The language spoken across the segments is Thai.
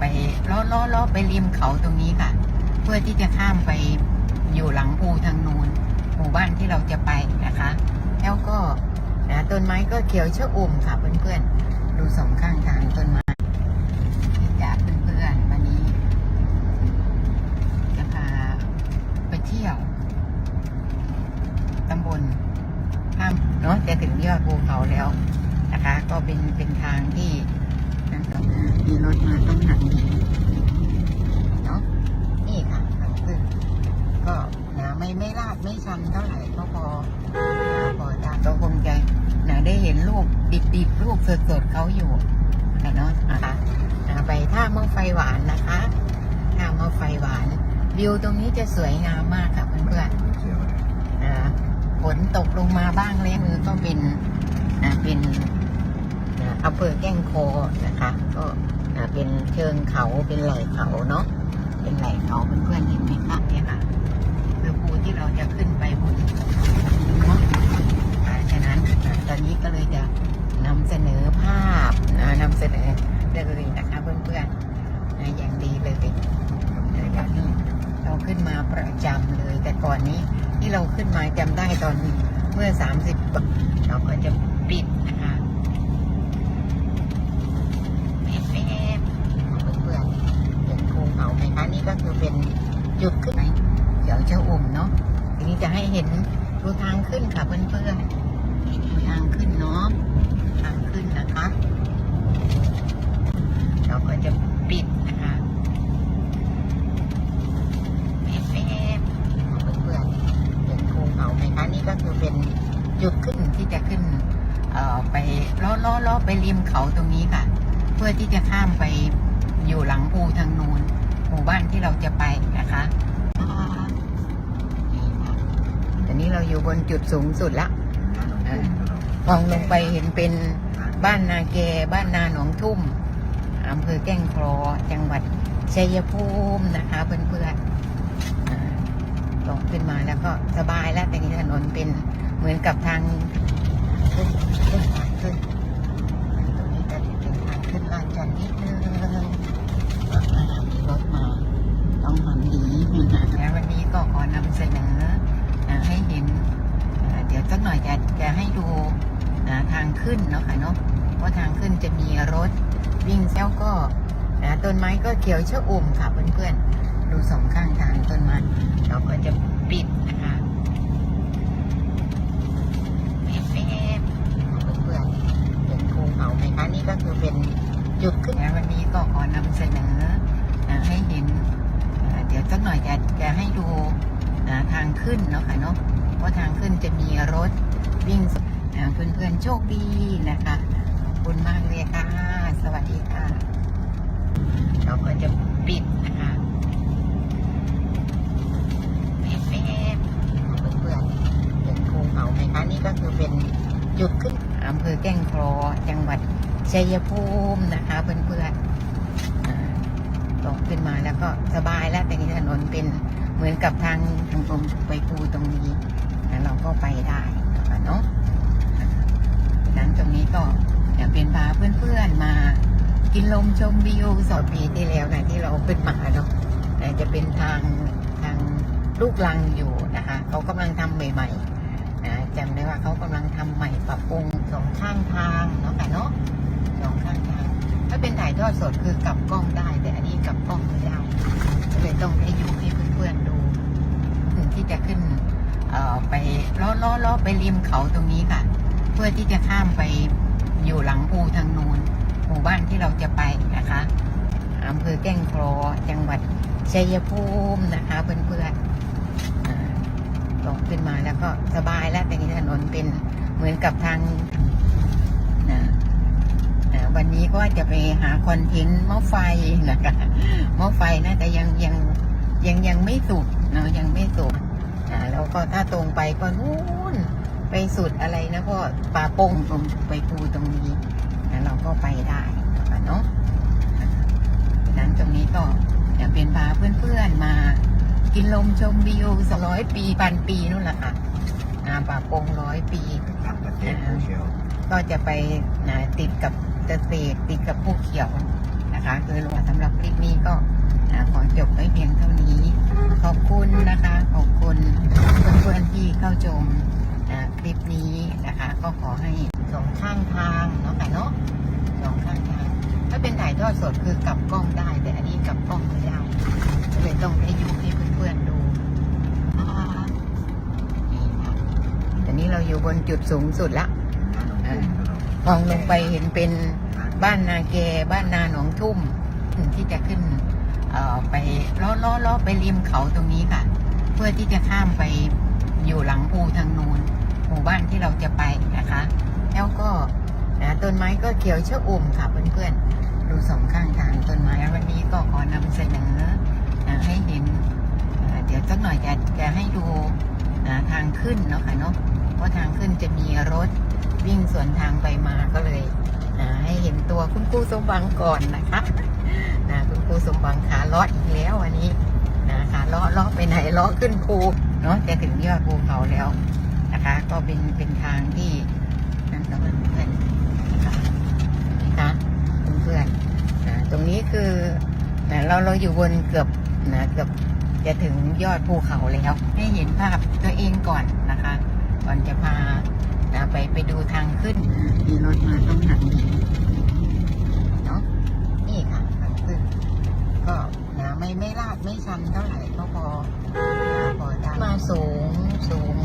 ไปล้อล้อล้อไปริมเขาตรงนี้ค่ะ เพื่อที่จะข้ามไปอยู่หลังภูทางนูนหมู่บ้านที่เราจะไปนะคะ แล้วก็นะต้นไม้ก็เขียวเชอุ่มค่ะเพื่อนๆดูสองข้างทางต้นไม้อยากเพื่อนๆวันนี้ จะพาไปเที่ยวตำบลข้ามเนาะจะถึงยอดภูเขาแล้วนะคะ ก็เป็นเป็นทางที่ มีรถมาต้องหันหนีเนาะนี่ค่ะทางขึ้นก็นะไม่ไม่ลาดไม่ชันเท่าไหร่ก็พอพอได้ก็คงจะนะได้เห็นรูปดิบๆรูปสดๆเขาอยู่นะเนาะนะคะนะไปท่าม้อไฟหวานนะคะท่าม้อไฟหวาน วิวตรงนี้จะสวยงามมากค่ะเพื่อนๆนะฝนตกลงมาบ้างเล็กมือก็เป็น อำเภอแก้งโคอนะคะ ก็เป็นเชิงเขาเป็นไหล่เขาเนาะเป็นไหล่เขาเพื่อนๆเห็นไหมคะเนี่ยค่ะคือภูที่เราจะขึ้นไปบนเนาะฉะนั้นตอนนี้ก็เลยจะนำเสนอภาพนะนำเสนอเลยนะคะเพื่อนๆนะอย่างดีเลยนะครับนี่เราขึ้นมาประจำเลย แต่ก่อนนี้ที่เราขึ้นมาจำได้ตอนเมื่อ 30ปีเราก็จะปิดนะคะแป๊บๆเพื่อนๆเห็นภูเขาไหมคะ นี่ก็คือเป็นจุดขึ้นไหนเดี๋ยวจะอุ่มเนาะทีนี้จะให้เห็นดูทางขึ้นค่ะเพื่อนๆดูทางขึ้นเนาะทางขึ้นนะคะเราก็จะปิดนะคะแป๊บๆเพื่อนๆเห็นภูเขาไหมคะนี่ก็คือเป็นจุดขึ้นที่จะขึ้นเอ่อไปล้อล้อล้อไปริมเขาตรงนี้ค่ะ เพื่อที่จะข้ามไปอยู่หลังภูทางนู้น หมู่บ้านที่เราจะไปนะคะตอนนี้เราอยู่บนจุดสูงสุดละมองลงไปเห็นเป็นบ้านนาแกบ้านนาหนองทุ่มอำเภอแก้งครอจังหวัดชัยภูมินะคะเพื่อนๆอ่าลงขึ้นมาแล้วก็สบายแล้วแต่นี้ถนนเป็นเหมือนกับทางขึ้นขึ้นขึ้นตรงนี้ก็จะเป็นทางขึ้นลาดจันทร์นิดนึงอ่ามีรถมา ต้องหันหนีแล้ววันนี้ ก็ขอนำเสนอนะให้เห็น เดี๋ยวสักหน่อยจะจะให้ดูนะทางขึ้นเนาะค่ะเนาะว่าทางขึ้นจะมีรถวิ่งแล้วก็นะต้นไม้ก็เขียวชอุ่มค่ะเพื่อนๆ ดูสองข้างทางต้นไม้เราก็จะปิดนะคะแป๊บๆเพื่อนๆเห็นภูเขาไหมคะนี่ก็คือเป็นจุดขึ้นวันนี้ก็ขอนำเสนอนะให้เห็น สักหน่อยจะจะให้ดูทางขึ้นเนาะค่ะเนาะว่าทางขึ้นจะมีรถวิ่งเพื่อนๆโชคดีนะคะขอบคุณมากเลยค่ะ สวัสดีค่ะ เราก็จะปิดนะคะแป๊บๆเพื่อนๆเห็นภูเขาไหมคะนี่ก็คือเป็นจุดขึ้นอำเภอแก้งครอจังหวัดชัยภูมินะคะเพื่อนๆ ตรงขึ้นมาแล้วก็สบายแล้วแต่นี้ถนนเป็นเหมือนกับทางทางตรงไปภูตรงนี้เราก็ไปได้นะคะเนาะนั้นตรงนี้ก็อยากเป็นพาเพื่อนๆมากินลมชมวิวสองปีที่แล้วนะที่เราขึ้นมาเนาะแต่จะเป็นทางทางลูกลังอยู่นะคะเขากำลังทำใหม่ๆนะจำได้ว่าเขากำลังทำใหม่ปรับปรุงสองข้างทางเนาะค่ะเนาะสองข้าง ถ้าเป็นถ่ายทอดสดคือกลับกล้องได้ แต่อันนี้กลับกล้องไม่ได้ก็เลยต้องให้ยกให้เพื่อนๆดู ถึงที่จะขึ้นไปล้อล้อล้อไปริมเขาตรงนี้ค่ะ เพื่อที่จะข้ามไปอยู่หลังภูทางนูนหมู่บ้านที่เราจะไปนะคะอำเภอแก้งครอจังหวัดชัยภูมินะคะเพื่อนๆลงขึ้นมาแล้วก็สบายแล้วแต่นี้ถนนเป็นเหมือนกับทางนะอ่า วันนี้ก็จะไปหาคอนเทนต์หม้อไฟนะคะหม้อไฟน่าจะยังยังยังยังไม่สุดเนาะยังไม่สุดอ่าแล้วก็ถ้าตรงไปก็นู่นไปสุดอะไรนะก็ป่าปงตรงไปภูตรงนี้นะเราก็ไปได้นะคะเนาะอ่าดังนั้นตรงนี้ก็อยากเป็นพาเพื่อนๆมากินลมชมวิวสองร้อยปีพันปีนู่นแหละค่ะอ่าป่าปงร้อยปีต่างประเทศผู้เชี่ยวก็จะไปนะติดกับ เกษตรติดกับภูเขียวนะคะคือสำหรับคลิปก็อ่าขอจบไว้เพียงเท่านี้ ขอบคุณนะคะ ขอบคุณเพื่อนๆที่เข้าชมคลิปนี้นะคะ ก็ขอให้สองข้างทางเนาะค่ะเนาะสองข้างทาง ถ้าเป็นถ่ายทอดสดคือกลับกล้องได้ แต่อันนี้กลับกล้องไม่ได้ก็เลยต้องให้ยูให้เพื่อนๆดูอ่านี่นะตอนนี้เราอยู่บนจุดสูงสุดละอ่า มองลงไปเห็นเป็นบ้านนาแกบ้านนาหนองทุ่มที่จะขึ้นไปล้อล้อล้อไปริมเขาตรงนี้ค่ะ เพื่อที่จะข้ามไปอยู่หลังภูทางนูนหมู่บ้านที่เราจะไปนะคะ แล้วก็นะต้นไม้ก็เขียวชอุ่มค่ะเพื่อนๆดูสองข้างทางต้นไม้วันนี้ก็ขอนำเสนอนะให้เห็นเดี๋ยวสักหน่อยจะจะให้ดูนะทางขึ้นเนาะค่ะเนาะเพราะทางขึ้นจะมีรถ วิ่งสวนทางไปมาก็เลยนะให้เห็นตัวคุณครูสมบังก่อนนะคะนะคุณครูสมหวังขาลาะอีกแล้ววันนี้นะขาลาะเลาะไปไหนลาะขึ้นภูเนาะจะถึงยอดภูเขาแล้วนะคะ ก็เป็นเป็นทางที่นั่นสำหรับเพื่อนนะคะนะคะเพื่อนนะตรงนี้คือนะเราเราอยู่บนเกือบนะเกือบจะถึงยอดภูเขาแล้ว ให้เห็นภาพตัวเองก่อนนะคะ ก่อนจะพา นะไปไปดูทางขึ้นมีรถมาต้องหันหนีเนาะนี่ค่ะทางขึ้น ก็นะไม่ไม่ลาดไม่ชันเท่าไหร่ก็พอพอได้มาสูงสูง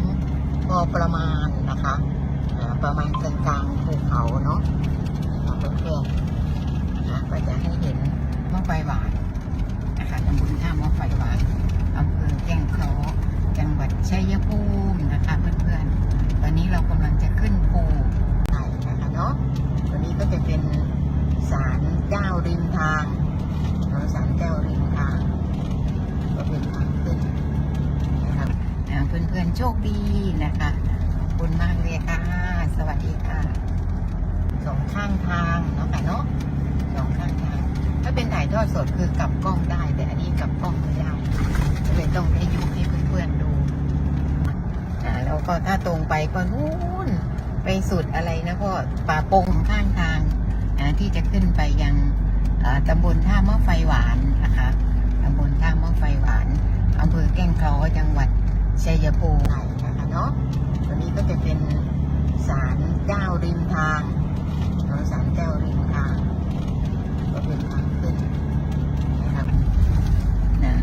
พอประมาณนะคะประมาณกลางกลางภูเขาเนาะนะคะเพื่อนๆนะก็จะให้เห็นมอไฟหวานนะคะตำบลท่าม้อไฟหวานอำเภอแก้งเคราะห์จังหวัดชัยภูมินะคะเพื่อนๆ ตอนนี้เรากำลังจะขึ้นภูไทยนะคะเนาะตัวนี้ก็จะเป็น ศาลเจ้าริมทางเราศาลเจ้าริมทาง ก็เป็นทางขึ้นนะครับอ่าเพื่อนๆโชคดีนะคะขอบคุณมากเลยค่ะ สวัสดีค่ะ ส องข้างทางเนาะค่ะเนาะสองข้างทาง ถ้าเป็นถ่ายทอดสดคือกลับกล้องได้ แต่อันนี้กลับกล้องไม่ได้ก็เลยต้องให้ยูให้เพื่อนๆดูอ่าแล้วก็ถ้าตรงไปก็นู่นไปสุดอะไรนะก็ป่าปงข้างทางนะที่จะขึ้นไปยังอ่อตำบลท่ามะไฟหวานนะคะตำบลท่ามะไฟหวานอำเภอแก้งเคราจังหวัดชัยภูมินะคะเนาะตัวนี้ก็จะเป็นศาลเจ้าริมทาง เราศาลเจ้าริมทางก็เป็นทางขึ้นนะครับนะ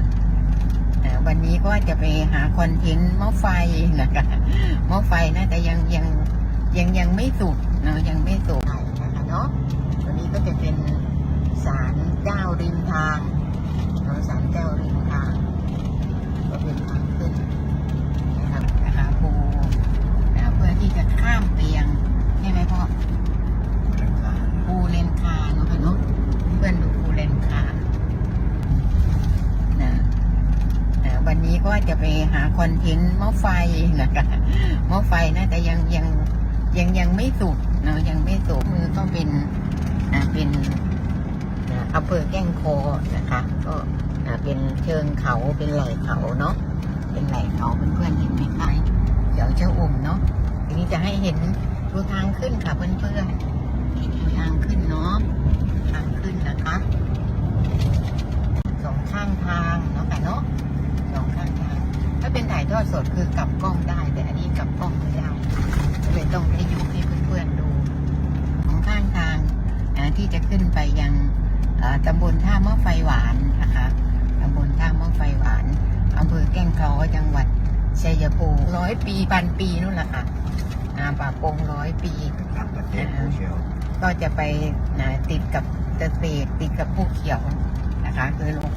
วันนี้ก็จะไปหาคอนเทนต์ม้อไฟนะคะหม้อไฟน่าจะยังยังยังยังไม่สุกเนาะยังไม่สุกนะคะเนาะตัวนี้ก็จะเป็นศาลเจ้าริมทางเราศาลเจ้าริมทางก็เป็นทางขึ้นนะครับนะคะภูนะเพื่อที่จะข้ามเตียงใช่ไหมพ่อภูเลนคาเนาะค่ะเนาะเพื่อนดูภูเลนคานะนะวันนี้ก็จะไปหาค อนเทนต์หม้อไฟนะคะหม้อไฟน่าจะยังยังยังยังไม่สุกเนาะยังไม่สุกมือก็เป็นอ่าเป็นอ่าอำเภอแก้งโคนะคะ ก็อ่าเป็นเชิงเขาเป็นไหล่เขาเนาะเป็นไหล่เขาเพื่อนๆเห็นไหมคะเดี๋ยวเจ้าอุ่มเนาะทีนี้จะให้เห็นดูทางขึ้นค่ะเพื่อนๆดูทางขึ้นเนาะทางขึ้นนะคะสองข้างทางเนาะค่ะเนาะสองข้างทาง ถ้าเป็นถ่า ยทอดสดคือกลับกล้องได้ แต่อันนี้กลับกล้องไม่ได้ก็เลยต้องให้ยูให้เพื่อนๆดู ของข้างทางนะที่จะขึ้นไปยังเอ่อตำบลท่ามะไฟหวานนะคะตำบลท่ามะไฟหวานอำเภอแก้งเคราะห์จังหวัดชัยภูมิร้อยปีพันปีนู่นแหละค่ะนาป่าปงร้อยปีก็จะไปนะติดกับเกษตรติดกับภูเขียวนะคะคือลง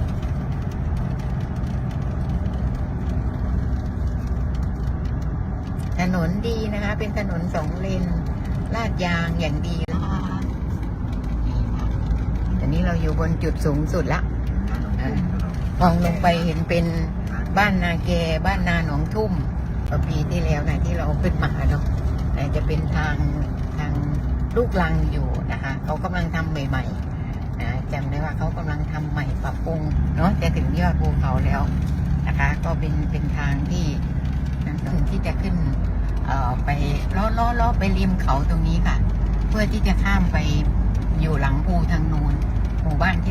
นนดีนะคะ เป็นถนนสองเลนลาดยางอย่างดีนะคะนี่ค่ะตอนนี้เราอยู่บนจุดสูงสุดละมองลงไปเห็นเป็นบ้านนาแกบ้านนาหนองทุ่มปีที่แล้วนะที่เราขึ้นมาเนาะจะเป็นทางทางลูกลังอยู่นะคะเขากำลังทำใหม่ๆนะจำได้ว่าเขากำลังทำใหม่ปรับปรุงเนาะจะถึงยอดภูเขาแล้วนะคะ ก็เป็นเป็นทางที่ที่จะขึ้น ไปล้อล้อล้อไปริมเขาตรงนี้ค่ะ เพื่อที่จะข้ามไปอยู่หลังภูทางนูนหมู่บ้านที่